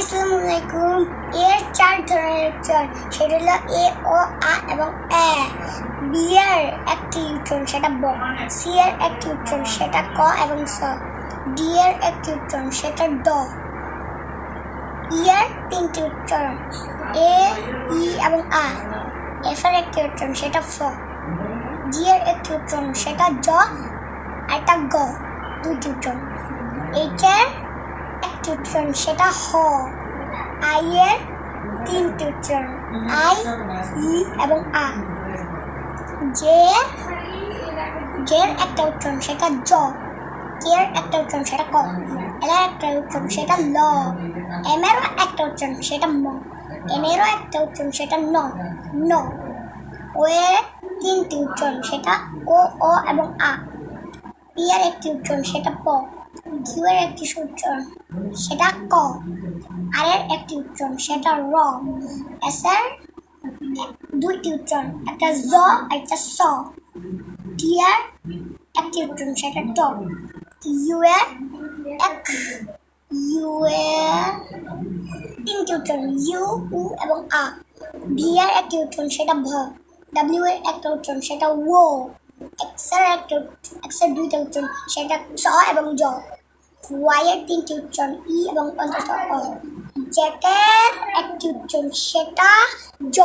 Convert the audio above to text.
আসসালামু আলাইকুম। এর চার ধরনের উচ্চারণ। সেটা হলো এ ও আ এবং এ বি এর একটি উচ্চারণ, সেটা ব। সি এর একটি উচ্চারণ, সেটা ক এবং স। ডি এর একটি উচ্চারণ, সেটা ড। ই এর তিনটি উচ্চারণ, এ, ই এবং আ। এফ এর একটি উচ্চারণ, সেটা ফ। জি এর একটি উচ্চারণ, সেটা জ। একটা গ, দুইটি উচ্চারণ। এইচ এর একটি সেটা হ। আই এর তিনটি উচ্চারণ আই, ই এবং আ। জে জে এর একটা উচ্চারণ, সেটা জ। কে এর একটা উচ্চারণ, সেটা ক। এর একটা উচ্চারণ, সেটা ল। এম এরও একটা উচ্চারণ, সেটা ম। এন এরও একটা উচ্চারণ, সেটা ন। ন। ও এর তিনটি উচ্চারণ, সেটা ও, অ এবং আ। পি একটি উচ্চারণ সেটা প। কিউ এর একটি উচ্চারণ সেটা ক। আর এর একটি উচ্চারণ সেটা র। এস এর দুইটি উচ্চারণ একটা জ একটা স। টি এর একটি উচ্চারণ সেটা ট। ইউ এর এক। ইউ এর তিনটি উচ্চারণ ইউ, উ এবং আ। ভি এর একটি উচ্চারণ সেটা ভ। ডাব্লিউ এর একটা উচ্চারণ সেটা ও। এক্সের একটা এক্সের দুইটা উচ্চারণ, সেটা স এবং জ। ওয়াই এর তিনটি উচ্চারণ ই এবং অন্তত অ। জেটের একটি সেটা জ।